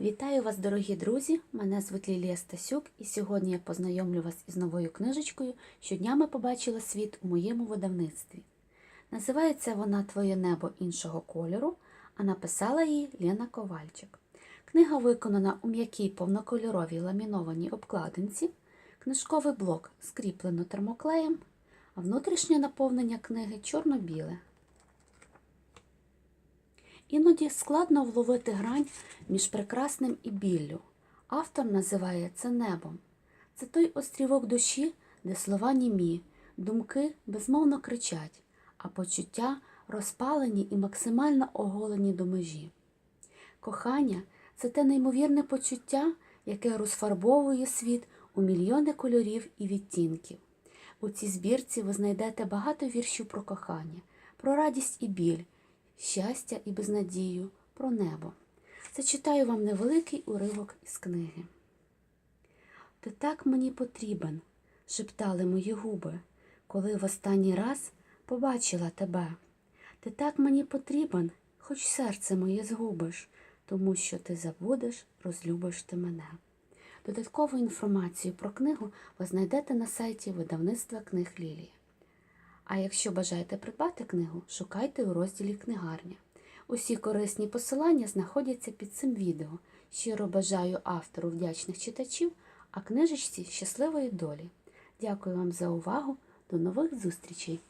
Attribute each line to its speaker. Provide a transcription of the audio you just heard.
Speaker 1: Вітаю вас, дорогі друзі! Мене звуть Лілія Стасюк, і сьогодні я познайомлю вас із новою книжечкою, що днями побачила світ у моєму видавництві. Називається вона Твоє небо іншого кольору, а написала її Лена Ковальчик. Книга виконана у м'якій повнокольоровій ламінованій обкладинці, книжковий блок скріплено термоклеєм, а внутрішнє наповнення книги чорно-біле. Іноді складно вловити грань між прекрасним і біллю. Автор називає це небом. Це той острівок душі, де слова німі, думки безмовно кричать, а почуття розпалені і максимально оголені до межі. Кохання це те неймовірне почуття, яке розфарбовує світ у мільйони кольорів і відтінків. У цій збірці ви знайдете багато віршів про кохання, про радість і біль, щастя і безнадію, про небо. Зачитаю вам невеликий уривок із книги. Ти так мені потрібен, шептали мої губи, коли в останній раз побачила тебе. Ти так мені потрібен, хоч серце моє згубиш, тому що ти забудеш, розлюбиш ти мене. Додаткову інформацію про книгу ви знайдете на сайті видавництва книг Лілія. А якщо бажаєте придбати книгу, шукайте у розділі Книгарня. Усі корисні посилання знаходяться під цим відео. Щиро бажаю автору вдячних читачів, а книжечці щасливої долі. Дякую вам за увагу. До нових зустрічей!